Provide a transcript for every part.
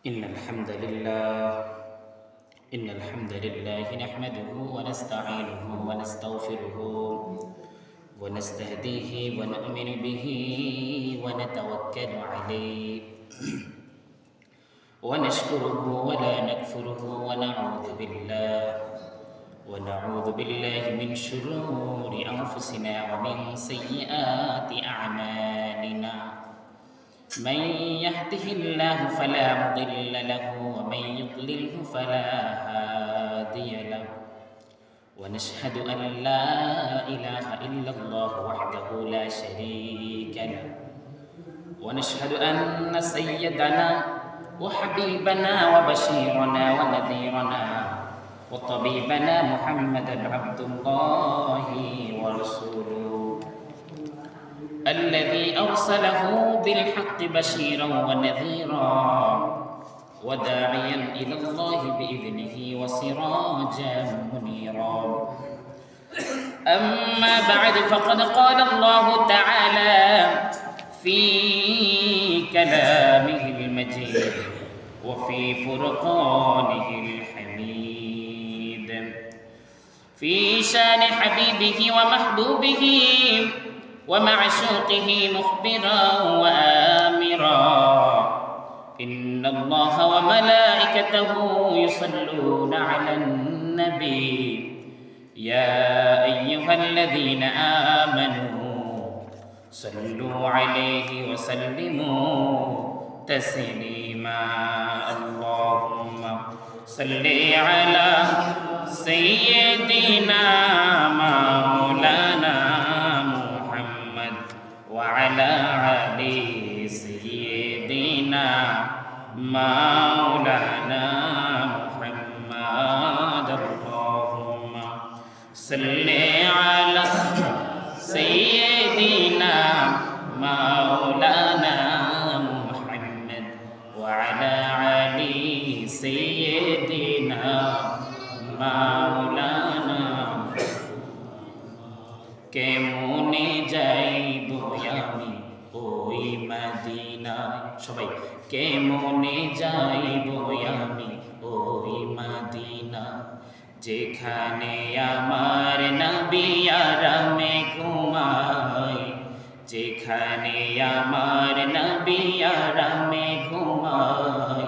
إن الحمد لله. إن الحمد لله نحمده ونستعينه ونستغفره ونستهديه ونؤمن به ونتوكل عليه. ونشكره ولا نكفره ونعوذ بالله. ونعوذ بالله من شرور أنفسنا ومن سيئات أعمالنا. من يهده الله فلا مضل له ومن يضلله فلا هادي له. ونشهد أن لا إله إلا الله وحده لا شريك له. ونشهد أن سيدنا وحبيبنا وبشيرنا ونذيرنا وطبيبنا محمدا عبد الله الذي أرسله بالحق بشيرا ونذيرا وداعيا إلى الله بإذنه وسراجا منيرا. أما بعد فقد قال الله تعالى في كلامه المجيد وفي فرقانه الحميد. في شان حبيبه ومحبوبه ومعشوقه مخبرا وآمرا. إن الله وملائكته يصلون على النبي. يا أيها الذين آمنوا صلوا عليه وسلموا تسليما. اللهم صل على سيدنا مولانا my যেখানে আমার নবিয়ারামে ঘুমায় যেখানে আমার নবিয়ারামে ঘুমায়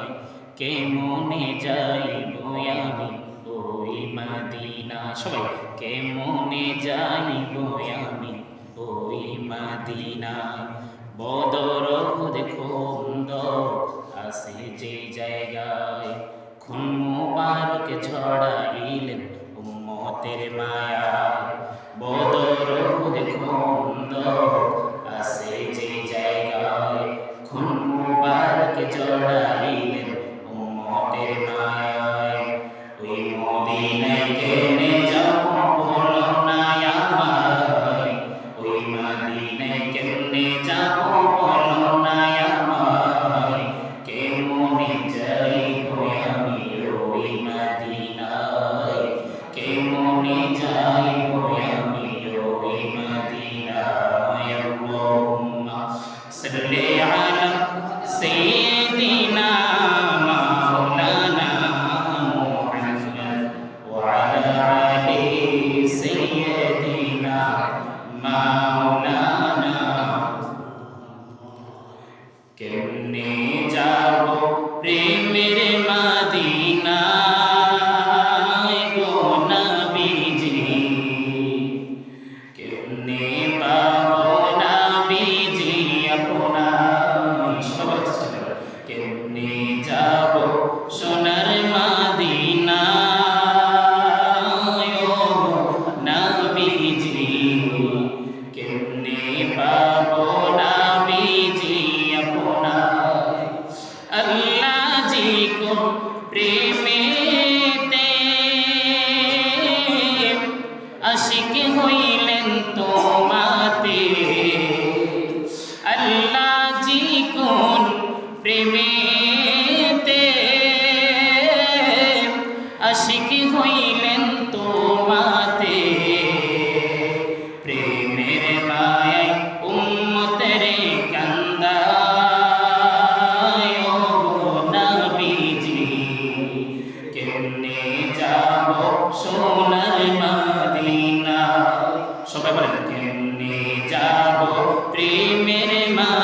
কে মনে যাইব আমি? ওই মদিনা, সবাই, কে মনে যাইব আমি? ওই মাদিনা বদর খুন্দ আসে যে জায়গায়। খুন মুবারক ঝড়াইলেন উম্মতের মায়া বদর খুন্দ আসে যে জায়গায় খুন মুবারক ঝড়াইলেন মেরে মা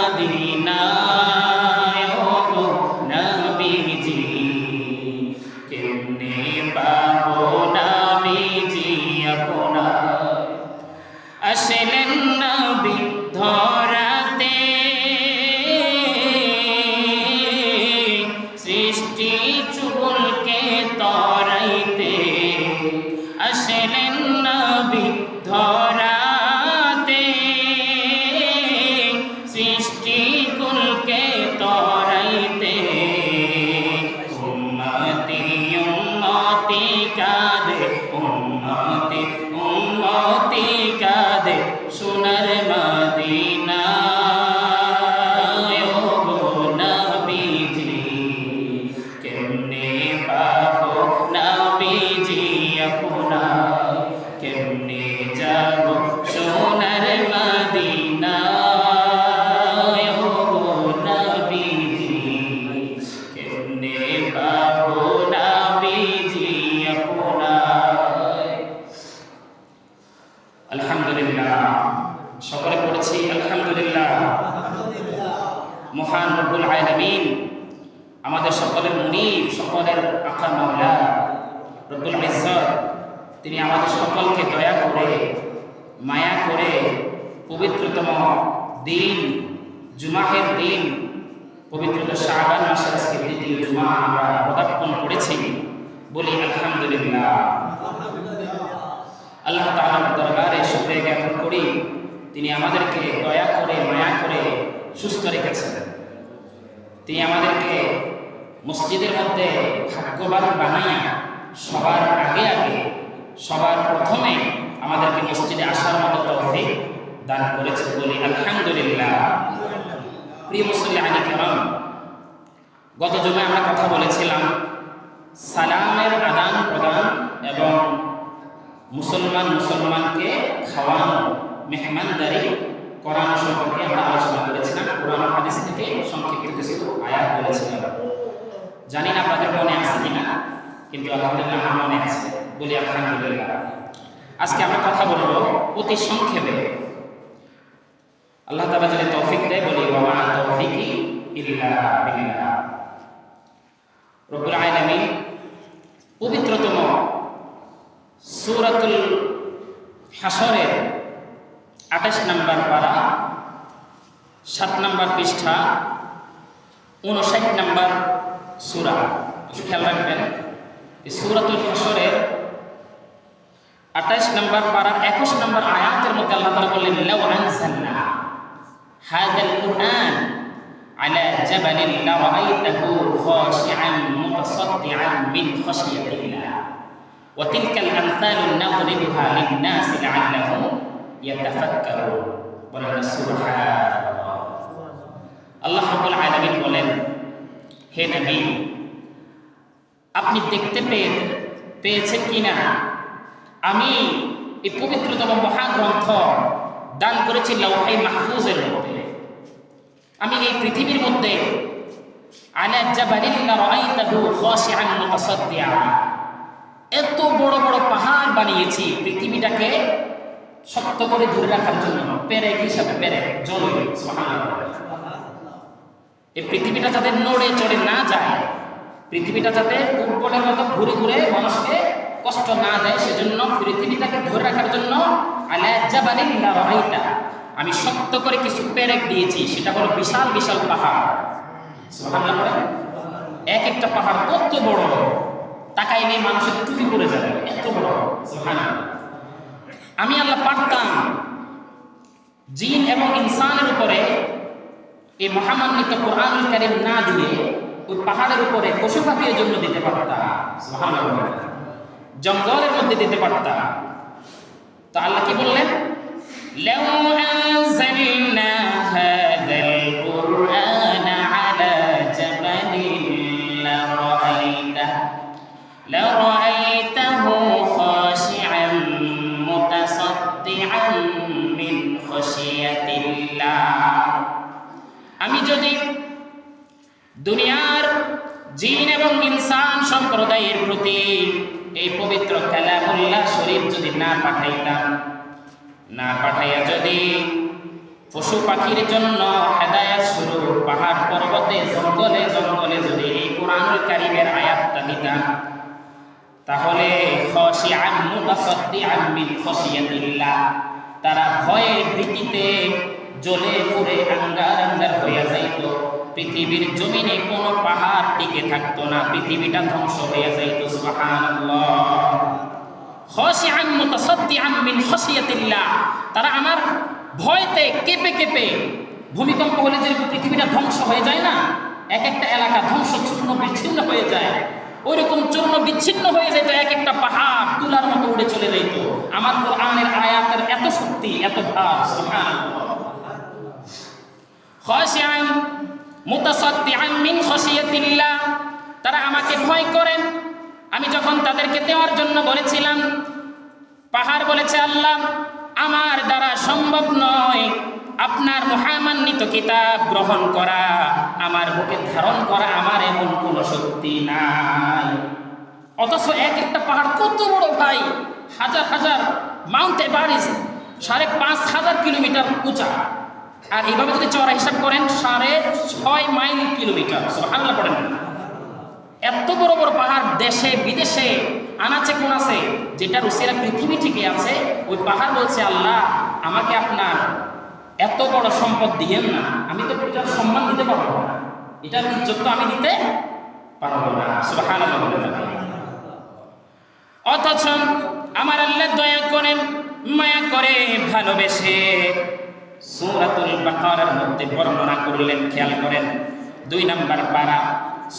আমাদেরকে দয়া করে, মায়া করে সুস্থ রেখেছেন। তিনি আমাদেরকে মসজিদের মধ্যে ভাগ্যবান বানাইয়া সবার আগে আগে, সবার প্রথমে আমাদেরকে মসজিদে আসার মতো তৌফিক দান করেছে বলি আলহামদুলিল্লাহ। প্রিয় মুসল্লি আলী কেমন গত জমে আমরা কথা বলেছিলাম, সালামের আদান প্রদান এবং মুসলমান মুসলমানকে খাওয়ানো মেহমানদারি করানো সম্পর্কে আমরা আলোচনা করেছিলাম, কোরআন হাদিস থেকে সংক্ষিপ্ত কিছু আয়াত বলেছিলাম। জানি না আপনাদের মনে আছে কিনা, কিন্তু আলহামদুলিল্লাহ আমার মনে আছে, বলি আলহামদুলিল্লাহ। আজকে আমরা কথা বলব অতি সংক্ষেপে। আল্লাহ তাআলা যদি তৌফিক দেয়, বলি মা তৌফিকি ইল্লা বিল্লাহ। পবিত্রতম সূরাতুল হাসরের আঠাশ নম্বর পারা সাত নম্বর পৃষ্ঠা উনষাট নম্বর সুরা একটু খেয়াল রাখবেন এই সুরাতুল হাসরের আঠাশ নম্বর পারার একুশ নম্বর আয়াতের মধ্যে আল্লাহ তাআলা বললেন লাউ আনজালনা হাদাল কুরআন على جبل لرأيته خاشعا متصدعا من خشية الله وتلك الأمثال نضربها للناس لعلهم ইয়াতাফাক্কারুন বলেন না সুবহানাল্লাহ আল্লাহ রাব্বুল আলামিন বলেন হে নবী আপনি দেখতে পেয়ে পেয়েছেন কিনা আমি এই পবিত্রতম মহাগ্রন্থ দান করেছি লৌহাই মাহফুজের মধ্যে আমি এই পৃথিবীর মধ্যে আলা জাবালিল্লা রাআইতাহু খাশিআন মুতাসাদ্দিআ এত বড় বড় পাহাড় বানিয়েছি পৃথিবীটাকে শক্ত করে ধরে রাখার জন্য পেরেক হিসাবে? পেরেক জল এই পৃথিবীটা যাতে নড়ে চড়ে না যায়, পৃথিবীটা যাতে উৎপলের মতো ঘুরে ঘুরে মানুষকে কষ্ট না দেয়, সেজন্য পৃথিবীটাকে ধরে রাখার জন্য আলাজ্জাবালিন রাইতা। আমি শক্ত করে কিছু পেরেক দিয়েছি, সেটা হলো বিশাল বিশাল পাহাড়। এক একটা পাহাড় কত বড়? টাকায় তাকাইলে মানুষের টুপি পড়ে যাবে, এত বড়। সুবহানাল্লাহ। আমি আল্লাহ পারতাম জিন এবং ইনসানের উপরে এই মহামান্বিত কোরআনুল কারিম না দিয়ে ওই পাহাড়ের উপরে পশু পাখির জন্য দিতে পারতাম সুবহানাল্লাহ জঙ্গলের মধ্যে দিতে পারতাম তো আল্লাহ কি বললেন لو أنزلنا সম্প্রদায়ের প্রতি এই পবিত্র কালামুল্লাহ শরীফ যদি না পাঠাইতাম, না পাঠাইয়া যদি পশু পাখির জন্য হেদায়াত শুরু, পাহাড় পর্বতে, জঙ্গলে জঙ্গলে যদি এই কোরআনুল কারিমের আয়াতটা দিতাম তাহলে খসিআন মুতাসাদ্দিআন মিন খসিয়াতিল্লাহ তারা ভয়ের ভীতিতে জ্বলে পুড়ে আঙ্গার আঙ্গার হইয়া যাইত। পৃথিবীর জমিনে কোনো পাহাড় টিকে থাকতো না, পৃথিবীটা ধ্বংস হয়ে যাইতো তারা আমার ভয়তে কেঁপে কেঁপে ভূমিকম্প হলে যে পৃথিবীটা ধ্বংস হয়ে যায় না এক একটা এলাকা ধ্বংস, চূর্ণ বিচ্ছিন্ন হয়ে যায়। ওইরকম চূর্ণ বিচ্ছিন্ন হয়ে যেত এক একটা পাহাড় তুলার মতো উড়ে চলে যেত আমার কোরআনের আয়াতের এত শক্তি, এত ভার সুবহানাল্লাহ। মিন খশিয়াতিল্লাহ। তারা আমাকে ভয় করেন। আমি যখন তাদেরকে দেওয়ার জন্য বলেছিলাম, পাহাড় বলেছে আল্লাহ, আমার দ্বারা সম্ভব নয় আপনার মহামান্বিত কিতাব গ্রহণ করা। আমার বুকে ধারণ করা আমার এমন কোনো শক্তি নাই। অথচ এক একটা পাহাড় কত বড় ভাই, হাজার হাজার মাউন্ট এভারেস্ট, সাড়ে পাঁচ হাজার কিলোমিটার উঁচা। আর এইভাবে যদি চড়া হিসাব করেন, সাড়ে ছয় মাইল কিলোমিটার। হাল্লা পড়েন। এত বড় বড় পাহাড় দেশে, বিদেশে, আনাচে কোন আছে যেটা রুসিরা পৃথিবী থেকে আছে, ওই পাহাড় বলছে, আল্লাহ, আমাকে আপনার এত বড় সম্পদ দিয়েন না। আমি তো এটার সম্মান দিতে পারব না। এটার ইজ্জত তো আমি দিতে পারব না। বলে অথচ আমার আল্লাহ দয়া করেন, মায়া করে ভালোবেসে সূরাতুল বাকারার মধ্যে বর্ণনা করলেন খেয়াল করেন দুই নাম্বার পারা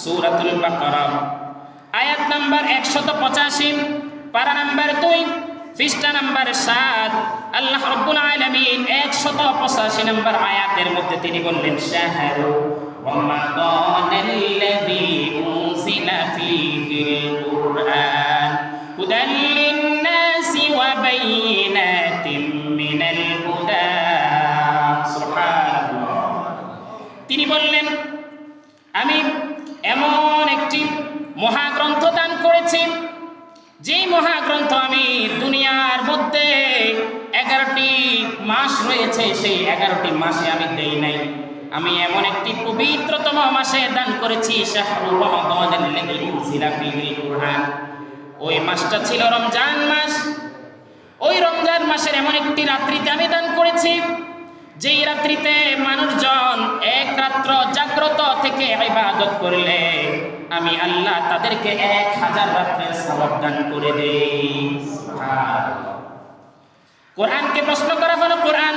সূরাতুল বাকারা আয়াত নাম্বার একশত পঁচাশি পারা নাম্বার দুই পৃষ্ঠা নাম্বার সাত আল্লাহ রব্বুল আলামিন একশত পঁচাশি নাম্বার আয়াতের মধ্যে তিনি বললেন শাহরু رمضان الذي أنزل فيه القرآن هدى للناس وبينات من الهدى আমি এমন একটি মহাগ্রন্থ দান করেছি, যেই মহাগ্রন্থ আমি দুনিয়ার মধ্যে এগারোটি মাস রয়েছে, সেই এগারোটি মাসে আমি দেই নাই। আমি এমন একটি পবিত্রতম মাসে দান করেছি ওই মাসটা ছিল রমজান মাস। ওই রমজান মাসের এমন একটি রাত্রিতে আমি দান করেছি যেই রাত্রিতে মানুষজন এক রাত্র জাগ্রত থেকে ইবাদত করলে, আমি আল্লাহ তাদেরকে এক হাজার রাত্রের সওয়াব দান করে দেই। কোরআনকে প্রশ্ন করা হলো, কোরআন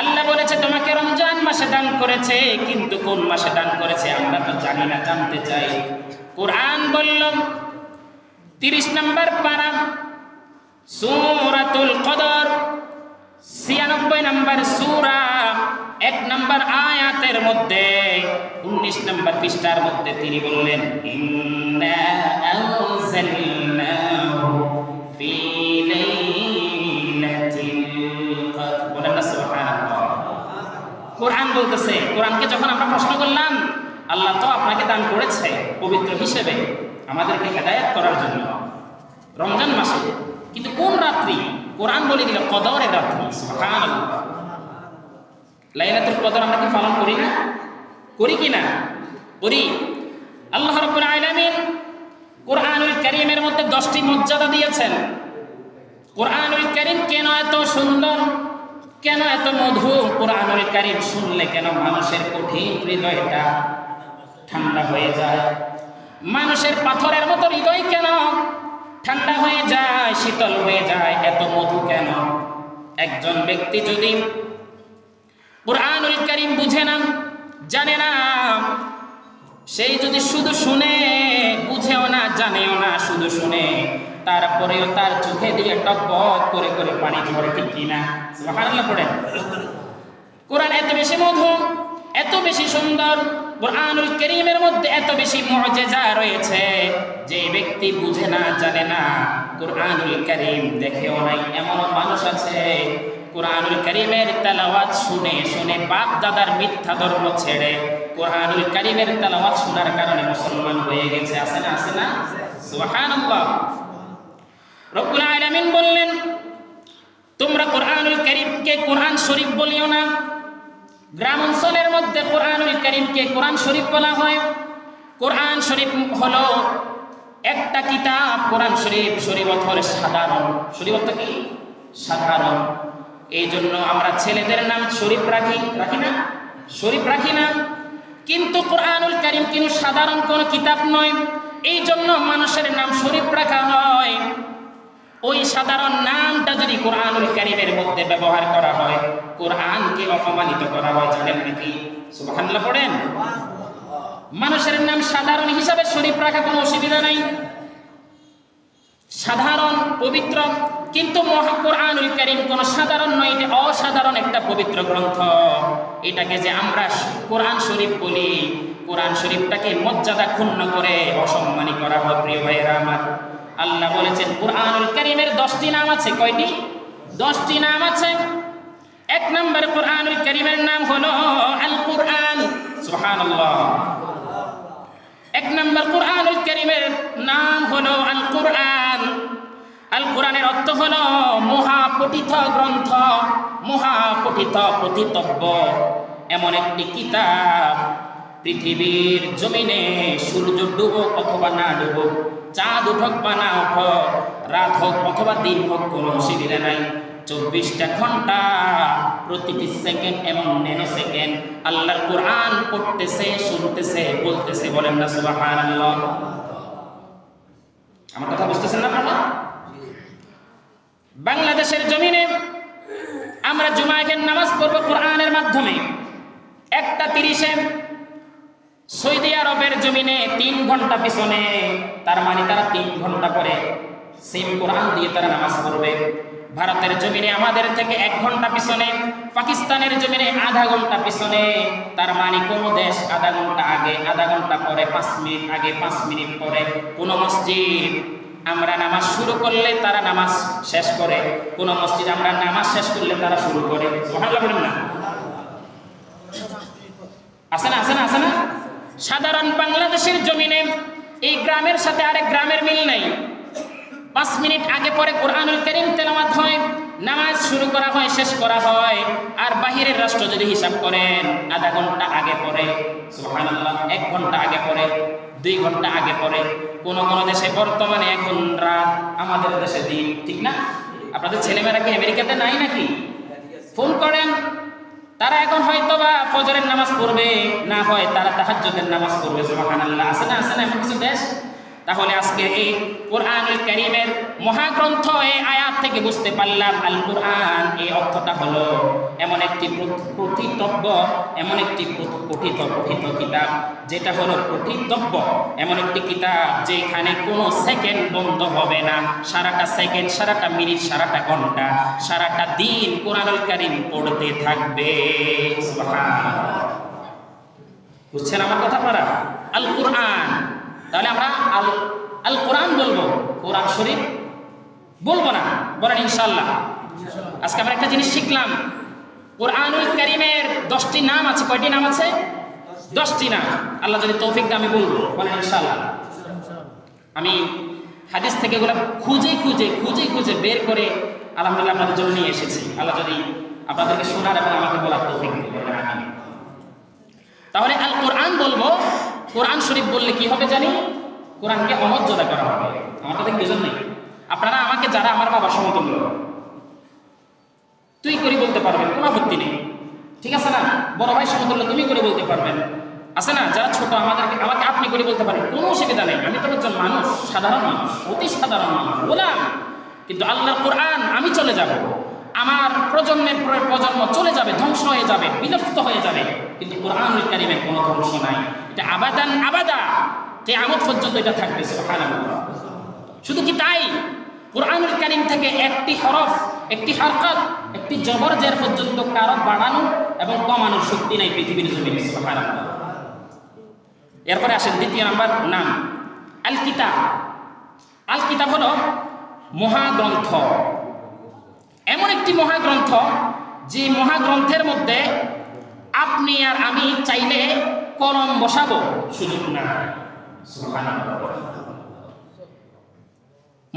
আল্লাহ বলেছে তোমাকে রমজান মাসে দান করেছে, কিন্তু কোন মাসে দান করেছে আমরা তো জানি না, জানতে চাই। কোরআন বলল, তিরিশ নম্বর পারা, সূরাতুল কদর। ছিয়ানব্বই নম্বর সুরা, এক নম্বর আয়াতের মধ্যে, উনিশ নম্বর পৃষ্ঠার মধ্যে তিনি বললেন কোরআন বলতেছে, কোরআনকে যখন আমরা প্রশ্ন করলাম, আল্লাহ তো আপনাকে দান করেছে পবিত্র হিসেবে আমাদেরকে হেদায়েত করার জন্য। রমজান মাসে, কিন্তু কোন রাত্রি কোরআন বলে দিল কদরের সুবহানাল্লাহ। লাইলাতুল কদর আমরা কি পালন করি না? করি কি না? করি। আল্লাহ রাব্বুল আলামিন কোরআনুল কারীমের মধ্যে দশটি মর্যাদা দিয়েছেন। কোরআনুল কারীম কেন এত সুন্দর? কেন এত মধু কোরআনুল কারীম শুনলে কেন মানুষের কঠিন হৃদয়টা ঠান্ডা হয়ে যায়? মানুষের পাথরের মতো হৃদয় কেন? ঠান্ডা হয়ে যায়, শীতল হয়ে যায়, এত মধু কেন? একজন ব্যক্তি যদি কোরআনুল কারীম বুঝে না, জানে না, সেই যদি শুধু শুনে, বুঝেও না, জানেও না, শুধু শুনে, তারপরেও তার চোখে দিয়ে টকবক করে করে পানি ঝরে ঠিক কিনা পড়েন। কোরআন এত বেশি মধু এত বেশি সুন্দর কোরআনুল করিমের মধ্যে এত বেশি মুআজিজা রয়েছে যে ব্যক্তি বুঝে না, জানে না, কোরআনুল করিম দেখেও নাই এমন মানুষ আছে। কোরআনুল করিমের তেলাওয়াত শুনে শুনে বাপ দাদার মিথ্যা ধর্ম ছেড়ে কোরআনুল করিমের তেলাওয়াত শোনার কারণে মুসলমান হয়ে গেছে। আছে না আছে না? সুবহানাল্লাহ। রব্বুল আলামিন বললেন, তোমরা কোরআনুল করিমকে কোরআন শরীফ বলিও না গ্রাম অঞ্চলের মধ্যে কোরআনুল করিমকে কোরআন শরীফ বলা হয়। কোরআন শরীফ হলো একটা কিতাব, কোরআন শরীফ শরীফ অর্থ হলো সাধারণ। শরীফ অর্থ কি? সাধারণ। এই জন্য আমরা ছেলেদের নাম শরীফ রাখি। রাখি না? শরীফ রাখি না। কিন্তু কোরআনুল কারিম কিন্তু সাধারণ কোনো কিতাব নয়। এই জন্য মানুষের নাম শরীফ রাখা হয়। ওই সাধারণ নামটা যদি কোরআনুল কারিমের মধ্যে ব্যবহার করা হয়, কোরআনকে অপমানিত করা হয়, জানেন নাকি? সুবহানাল্লাহ, পড়েন? মানুষের নাম সাধারণ হিসাবে শরীফ রাখা কোনো অসুবিধা নাই। সাধারণ, পবিত্র, কিন্তু কোরআনুল কারীম কোন সাধারণ নয়, এটা অসাধারণ একটা পবিত্র গ্রন্থ। এটাকে যে আমরা কোরআন শরীফ বলি, কোরআন শরীফটাকে মর্যাদা ক্ষুণ্ণ করে অসম্মানী করা হয়, প্রিয় ভাইয়েরা আমার। আল্লাহ বলেছেন, কোরআনুল কারীমের দশটি নাম আছে। কয়টি? দশটি নাম আছে। এক নম্বর কোরআনুল কারীমের নাম হলো আল কোরআন সুবহানাল্লাহ। এক নম্বর কোরআনুল করিমের নাম হলো আল কোরআন আল কোরআনের অর্থ হলো মহাপঠিত গ্রন্থ, মহাপঠিত প্রতিতব্য। এমন একটি কিতাব পৃথিবীর জমিনে সূর্য ডুবুক অথবা না ডুবুক চাঁদ উঠক বা না উঠক, রাত হোক অথবা দিন হোক, কোনো অসুবিধা নাই। চব্বিশটা ঘণ্টা প্রতিটি সেকেন্ড এবং ন্যানো সেকেন্ড আল্লাহর কোরআন পড়তেছে, শুনতেছে, বলতেছে, বলেন না সুবাহান আমার কথা বুঝতেছেন না আপনারা? বাংলাদেশের জমিনে আমরা জুমায়ের নামাজ পড়ব কোরআনের মাধ্যমে। একটা তিরিশে সৌদি আরবের জমিনে তিন ঘণ্টা পিছনে, তার মানে তারা তিন ঘণ্টা পরে সেম কোরআন দিয়ে তারা নামাজ পড়বে। ভারতের জমিনে আমাদের থেকে এক ঘণ্টা পিছনে, পাকিস্তানের জমিনে আধা ঘণ্টা পিছনে, তার মানে কোনো দেশ আধা ঘণ্টা আগে, আধা ঘণ্টা পরে, পাঁচ মিনিট আগে, পাঁচ মিনিট পরে কোনো মসজিদ, আমরা নামাজ শুরু করলে তারা নামাজ শেষ করে, কোনো মসজিদ আমরা নামাজ শেষ করলে তারা শুরু করে। না? আছে না আছে না আছে না? সাধারণ বাংলাদেশের জমিনে এই গ্রামের সাথে আরেক গ্রামের মিল নাই। পাঁচ মিনিট আগে পরে কোরআনুল করিম তেলাওয়াত হয়, নামাজ শুরু করা হয়, শেষ করা হয়, আর বাহিরের রাষ্ট্র যদি হিসাব করেন, আধা ঘণ্টা আগে পরে এক ঘণ্টা আগে পরে, দুই ঘণ্টা আগে পরে, কোন কোন দেশে বর্তমানে এখন রাত, আমাদের দেশে দিন, ঠিক না? আপনাদের ছেলেমেয়েরা কি আমেরিকাতে নাই নাকি? ফোন করেন তারা এখন হয়তো বা ফজরের নামাজ পড়বে, না হয় তারা তাহাজ্জুদের নামাজ পড়বে, সুবহানাল্লাহ। আছে না আছে না? এমন কিছু দেশ? তাহলে আজকে এই কোরআনুল কারীমের মহাগ্রন্থ এই আয়াত থেকে বুঝতে পারলাম, আল কোরআন এই অর্থটা হলো এমন একটি প্রতিতব্য, এমন একটি পঠিত পঠিত কিতাব, যেটা হলো প্রতিতব্য। এমন একটি কিতাব যেখানে কোনো সেকেন্ড বন্ধ হবে না। সারাটা সেকেন্ড, সারাটা মিনিট, সারাটা ঘণ্টা, সারাটা দিন কোরআনুল কারীম পড়তে থাকবে। বুঝছেন আমার কথা আপনারা? আল কোরআন তাহলে আমরা আল আল কোরআন বলব। কোরআন শরীফ বলব না, বলেন ইনশাল্লাহ আজকে আমরা একটা জিনিস শিখলাম। কোরআনুল করিমের দশটি নাম আছে, কয়টি নাম আছে? দশটি নাম। আল্লাহ যদি তৌফিক আমি বলব, বলেন ইনশাল্লাহ আমি হাদিস থেকে এগুলো খুঁজে খুঁজে খুঁজে খুঁজে বের করে আলহামদুলিল্লাহ আপনাদের জন্য নিয়ে এসেছি। আল্লাহ যদি আপনাদেরকে শোনার এবং আমাকে বলার তৌফিক তাহলে আল কোরআন বলব কোরআন শরীফ বললে কি হবে জানি? কোরআনকে অমর্যাদা করা হবে। আমার তাদের বুঝেন নেই? আপনারা আমাকে, যারা আমার বাবা সমতুল্য, তুই করে বলতে পারবেন, কোনো আপত্তি নেই। ঠিক আছে না? বড় ভাই সমতুল্য, তুমি করে বলতে পারবেন। আছে না? যারা ছোট, আমাদেরকে, আমাকে আপনি করে বলতে পারবেন কোনো অসুবিধা নেই। আমি তো একজন মানুষ, সাধারণ মানুষ, অতি সাধারণ মানুষ বললাম কিন্তু আল্লাহ কোরআন, আমি চলে যাব। আমার প্রজন্মের পর প্রজন্ম চলে যাবে, ধ্বংস হয়ে যাবে, বিলুপ্ত হয়ে যাবে। কিন্তু কোরআনুল কারিমের কোনো ধ্বংস নাই। এটা আবাদান আবাদা। যে কেয়ামত পর্যন্ত এটা থাকবে শুধু কি তাই? কোরআনুল কারিম থেকে একটি হরফ, একটি হরকত, একটি জবর জের পর্যন্ত কারও বাড়ানো এবং কমানোর শক্তি নাই পৃথিবীর জমিনে এরপরে আসেন দ্বিতীয় নাম্বার, নাম। আল কিতাব আল কিতাব হলো মহাগ্রন্থ। এমন একটি মহাগ্রন্থ যে মহাগ্রন্থের মধ্যে আপনি আর আমি চাইলে কলম বসাবো। সুযোগ না।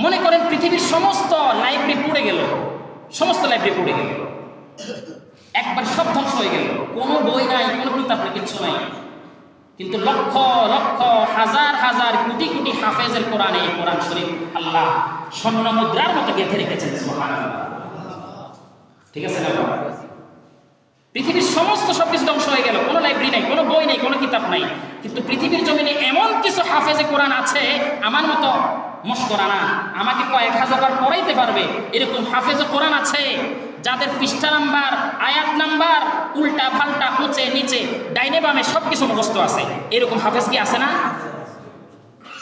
মনে করেন পৃথিবীর সমস্ত লাইব্রেরি পুড়ে গেল। সমস্ত লাইব্রেরি পুড়ে গেল। একবার সব ধ্বংস হয়ে গেল। কোনো বই নাই কোনো কিতাব নেই কিচ্ছু নাই। কিন্তু লক্ষ লক্ষ হাজার হাজার কোটি কোটি হাফেজের কোরআনে কোরআন শরীফ আল্লাহ স্বর্ণ মুদ্রার মতো গেঁথে রেখেছেন ঠিক আছে না? পৃথিবীর সমস্ত সব কিছু ধ্বংস হয়ে গেল। কোনো লাইব্রেরি নাই, কোনো বই নেই, কোনো কিতাব নাই। কিন্তু পৃথিবীর জমিনে এমন কিছু হাফেজে কোরআন আছে, আমার মতো মস্করা না। আমাকে কয়েক হাজার বার পড়াইতে পারবে, এরকম হাফেজে কোরআন আছে, যাদের পৃষ্ঠা নাম্বার, আয়াত নাম্বার, উল্টা ফাল্টা উঁচে, নিচে, ডাইনে বামে সব কিছু মুখস্থ আছে। এরকম হাফেজ কি আছে না?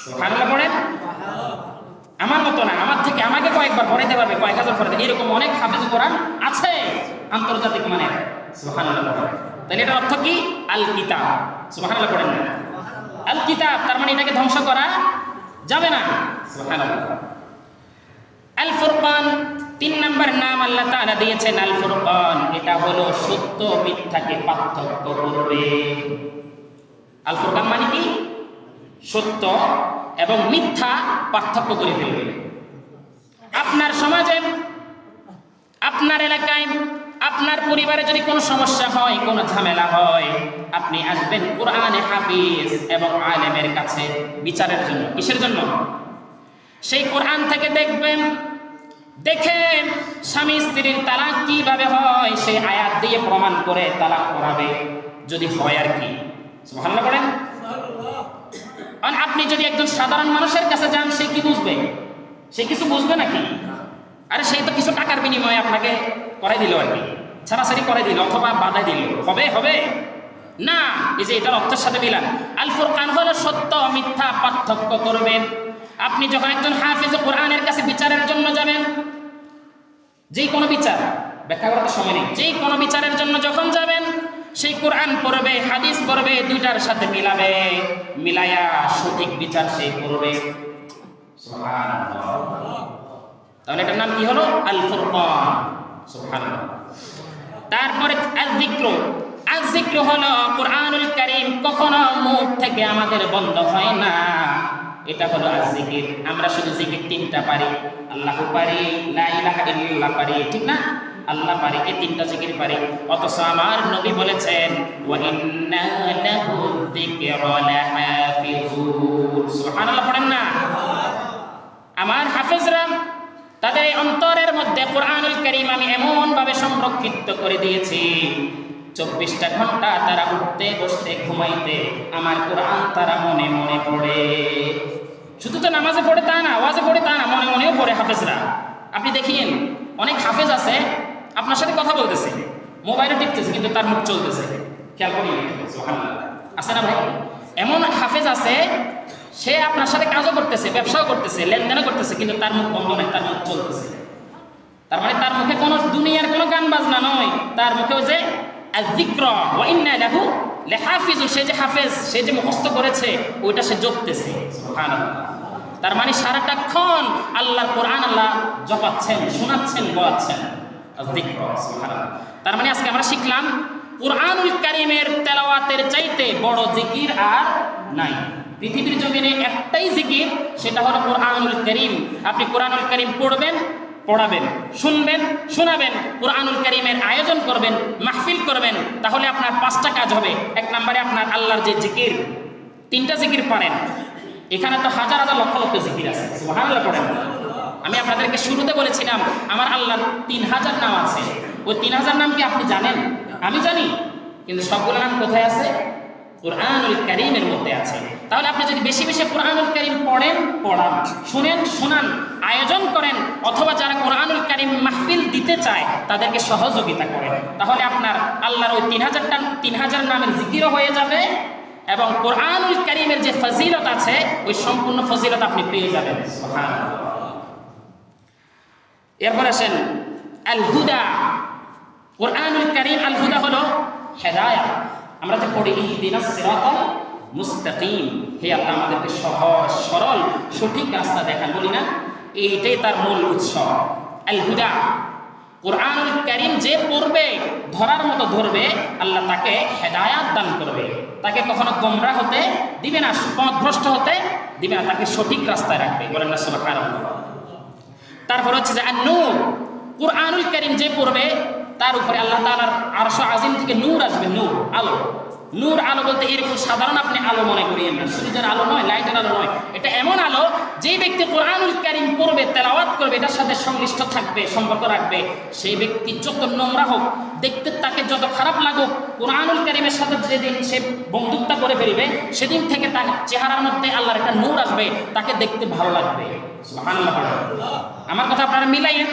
সুবহানাল্লাহ পড়েন? আমার মতো না, আমার থেকে আমাকে কয়েকবার পড়াইতে পারবে, কয়েক হাজার পড়াতে এরকম অনেক হাফেজ কোরআন আছে। আন্তর্জাতিক মানের সুবহানাল্লাহ তাহলে এটার অর্থ কি? আল কিতাব সুবহানাল্লাহ পড়েন না। আল কিতাব তার মানে এটাকে ধ্বংস করা যাবে না। সুবহানাল্লাহ আল ফুরকান তিন নম্বর নাম আল্লাহ তাআলা দিয়েছেন আল ফুরকান এটা হলো সত্য মিথ্যাকে পার্থক্য করবে। আল ফুরকান মানে কি? সত্য এবং মিথ্যা পার্থক্য করে ফেলবে। আপনার সমাজে, আপনার এলাকায় আপনার পরিবারে যদি কোনো সমস্যা হয়, কোনো ঝামেলা হয়, আপনি আসবেন কোরআনে হাফিজ এবং আলেমের কাছে বিচারের জন্য। কিসের জন্য? সেই কোরআন থেকে দেখবেন, দেখে স্বামী স্ত্রীর তালাক কীভাবে হয়, সেই আয়াত দিয়ে প্রমাণ করে তালাক করাবে, যদি হয় আর কি। ভালো করেন আপনি যদি একজন সাধারণ মানুষের কাছে যান, সে কি বুঝবে? সে কিছু বুঝবে নাকি? আরে সেই তো কিছু টাকার বিনিময়ে আপনাকে করাই দিল আর কি। ছাড়াছাড়ি করে দিল অথবা বাধাই দিল। হবে হবে? না, এই যে এটার অর্থের সাথে মিলান। আল ফুরকান হলো সত্য, মিথ্যা পার্থক্য করবেন। আপনি যখন একজন হাফিজ কোরআনের কাছে বিচারের জন্য যাবেন যেই কোনো বিচার, ব্যাখ্যা করার সময় নেই যেই কোনো বিচারের জন্য যখন যাবেন, সেই কোরআন পড়বে, হাদিস পড়বে, দুইটার সাথে মিলাবে মিলায়া সঠিক বিচার সেই করবে। তাহলে এটার নাম কি হলো? আল ফুরকান। সুবহানাল্লাহ। তারপরে আল-যিকর। আল-যিকর হলো কোরআনুল কারীম, কখনো মুখ থেকে আমাদের বন্ধ হয় না। এটা হলো আল-যিকির। আমরা শুধু জিকির তিনটা পারি। আল্লাহ পারি, লা ইলাহা পারি, ঠিক না? আল্লাহ পারি, এই তিনটা জিকির পারি। অথচ আমার নবী বলেছেন, ওয়া ইন্না পড়েন না? আমার হাফেজরা তাদের অন্তরের মধ্যে কোরআনুল করিম আমি এমনভাবে সংরক্ষিত করে দিয়েছি, চব্বিশটা ঘণ্টা তারা উঠতে, বসতে, ঘুমাইতে, আমার কোরআন তারা মনে মনে পড়ে। শুধু তো নামাজে পড়ে তা না আওয়াজে পড়ে তা না, মনে মনেও পড়ে হাফেজরা। আপনি দেখিয়েন, অনেক হাফেজ আছে, আপনার সাথে কথা বলতেছে, মোবাইলে টিপতেছে, কিন্তু তার মুখ চলতেছে। খেয়াল করি আছে না ভাই? এমন হাফেজ আছে সে আপনার সাথে কাজও করতেছে, ব্যবসাও করতেছে, লেনদেনও করতেছে, কিন্তু তার মুখ বন্ধ নাই, তার মুখ চলতেছে। তার মানে তার মুখে কোনো দুনিয়ার কোনো গান বাজনা নয়, তার মুখেও যে যিক্র ওয়া ইন্না লাহু সে যে হাফেজ, সে যে মুখস্থ করেছে, ওইটা সে জপতেছে তার মানে সারাটাক্ষণ আল্লাহর কোরআন আল্লাহ জপাচ্ছেন, শোনাচ্ছেন সুবহানাল্লাহ। তার মানে আজকে আমরা শিখলাম, কোরআনুল কারীমের তেলাওয়াতের চাইতে বড় জিকির আর নাই। পৃথিবীর জমিনে একটাই জিকির, সেটা হলো কোরআনুল করিম। আপনি কোরআনুল করিম পড়বেন, পড়াবেন, শুনবেন, শোনাবেন, কোরআনুল করিমের আয়োজন করবেন, মাহফিল করবেন, তাহলে আপনার পাঁচটা কাজ হবে। এক নম্বরে আপনার আল্লাহর যে জিকির, তিনটা জিকির পারেন। এখানে তো হাজার হাজার লক্ষ লক্ষ জিকির আছে। পড়েন। আমি আপনাদেরকে শুরুতে বলেছিলাম, আমার আল্লাহর তিন হাজার নাম আছে। ওই তিন হাজার নাম কি আপনি জানেন? আমি জানি, কিন্তু সবগুলো নাম কোথায় আছে? কোরআনুল করিমের মধ্যে আছে। তাহলে আপনি যদি বেশি বেশি কোরআনুল করিম পড়েন, পড়ান, শুনেন, শোনান, আয়োজন করেন, অথবা যারা কোরআনুল করিম মাহফিল দিতে চায়, তাদেরকে সহযোগিতা করেন। তাহলে আপনার আল্লাহর ওই তিন হাজারটা তিন হাজার নামের জিকিরও হয়ে যাবে এবং কোরআনুল করিমের যে ফজিলত আছে, ওই সম্পূর্ণ ফজিলত আপনি পেয়ে যাবেন। এরপর আসেন আল হুদা কোরআনুল করিম আল হুদা হলো হেদায়া আমরা যে পড়ি সিরাতাল মুস্তাকিম হে আল্লাহ, আমাদেরকে সহজ, সরল, সঠিক রাস্তা দেখান, বলি না? এইটাই তার মূল উৎস। আল হুদা কোরআনুল করিম যে পড়বে, ধরার মতো ধরবে, আল্লাহ তাকে হেদায়াত দান করবে। তাকে কখনো গোমরা হতে দিবে না, পথভ্রষ্ট হতে দিবে না, তাকে সঠিক রাস্তায় রাখবে। বলেন না সুবহানাল্লাহ। তারপর হচ্ছে যে নূর কোরআনুল করিম যে পড়বে তার উপরে আল্লাহ তাআলার আরশ আজিম থেকে নূর আসবে, নূর, আলো। নূর, আলো বলতে এরকম সাধারণ আপনি আলো মনে করিয়েন না। সূর্যের আলো নয়, লাইটের আলো নয়। এটা এমন আলো, যেই ব্যক্তি কোরআনুল কারিম পড়বে, তেলাওয়াত করবে, এটার সাথে সংশ্লিষ্ট থাকবে, সম্পর্ক রাখবে, সেই ব্যক্তি যত নোংরা হোক, দেখতে তাকে যত খারাপ লাগুক, কোরআনুল কারিমের সাথে যেদিন সে বন্ধুত্বটা করে ফেলবে, সেদিন থেকে তার চেহারার মধ্যে আল্লাহর একটা নূর আসবে, তাকে দেখতে ভালো লাগবে। আমার কথা আপনারা মিলাইয়েন।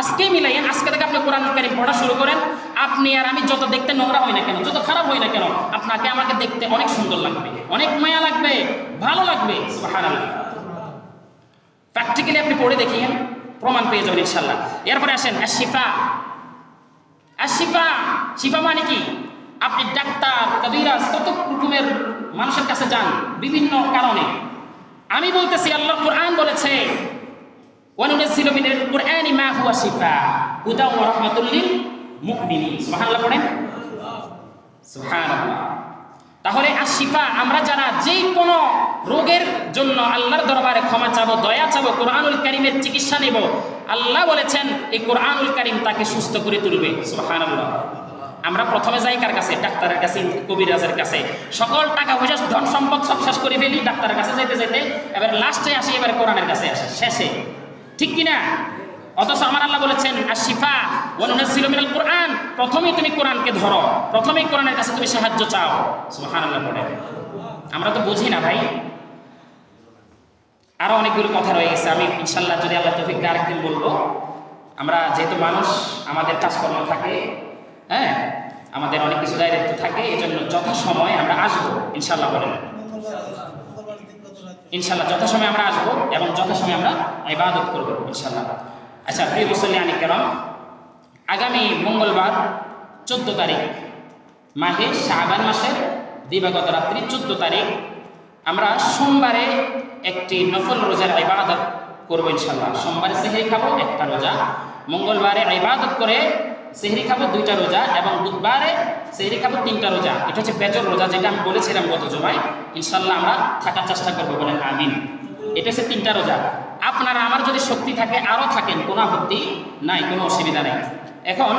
আজকেই মিলাইয়েন, আজকে থেকে আপনি কোরআন কারিম পড়া শুরু করেন। আপনি আর আমি যত দেখতে নোংরা হই না কেন, যত খারাপ হই না কেন, আপনাকে আমাকে দেখতে অনেক সুন্দর লাগবে, অনেক মায়া লাগবে, ভালো লাগবে প্র্যাকটিক্যালি আপনি পড়ে দেখিয়েন, প্রমাণ পেয়ে যাবেন ইনশাল্লাহ এরপরে আসেন শিফা আর শিফা শিফা মানে কি? আপনি ডাক্তার, কবিরাজ, কত কুটুমের মানুষের কাছে যান, বিভিন্ন কারণে। আমি বলতেছি, আল্লাহ কোরআন বলেছে ওয়ানুনাজ্জিলু মিনাল কুরআনি মা হুয়া শিফা হুদা ওয়া রাহমাতুল লিল মুমিনিন সুবহানাল্লাহ পড়েন? সুবহানাল্লাহ। তাহলে আর শিফা, আমরা যারা যেই কোনো রোগের জন্য আল্লাহর দরবারে ক্ষমা চাবো, দয়া চাবো, কোরআনুল কারিমের চিকিৎসা নেব, আল্লাহ বলেছেন এই কোরআনুল কারিম তাকে সুস্থ করে তুলবে। সুবহানাল্লাহ। আমরা প্রথমে যাই কার কাছে? ডাক্তারের কাছে, কবিরাজের কাছে। সকল টাকা পয়সা, ধন সম্পদ সব শেষ করে ফেলি, ডাক্তারের কাছে যেতে যেতে এবার লাস্টে আসি, এবার কোরআনের কাছে আসে। শেষে ঠিক কি না অথচ আমার আল্লাহ বলেছেন আর শিফা ওয়ানুনাজ্জিলু মিনাল কোরআন। প্রথমেই তুমি কোরআনকে ধরো, প্রথমেই কোরআনের কাছে তুমি সাহায্য চাও। সুবহানাল্লাহ পড়ে। আমরা তো বুঝি না ভাই। আরও অনেকগুলো কথা রয়ে গেছে। আমি ইনশাল্লাহ যদি আল্লাহ তৌফিক আরেকদিন বলব। আমরা যেহেতু মানুষ, আমাদের কাজকর্ম থাকে হ্যাঁ? আমাদের অনেক কিছু দায়িত্ব থাকে এই জন্য যথাসময় আমরা আসব ইনশাল্লাহ বলেন। ইনশাল্লাহ যথাসময় আমরা আসব এবং যথাসময় আমরা ইবাদত করব ইনশাল্লাহ আচ্ছা প্রিয় মুসল্লি আনি কেরম, আগামী মঙ্গলবার চোদ্দ তারিখ মাহে শাহবান মাসের দিবাগত রাত্রি চোদ্দ তারিখ আমরা সোমবারে একটি নফল রোজার ইবাদত করব ইনশাল্লাহ সোমবারে সেহরি খাব, একটা রোজা। মঙ্গলবারে ইবাদত করে সেহরি খাব দুইটা রোজা এবং বুধবারে সেহরি খাব তিনটা রোজা। এটা হচ্ছে বেজর রোজা, যেটা আমি বলেছিলাম গত জমায়। ইনশাল্লাহ আমরা থাকার চেষ্টা করব বলেন, আমিন। এটা হচ্ছে তিনটা রোজা। আপনারা আমার যদি শক্তি থাকে, আরও থাকেন, কোনো আপত্তি নাই, কোনো অসুবিধা নেই। এখন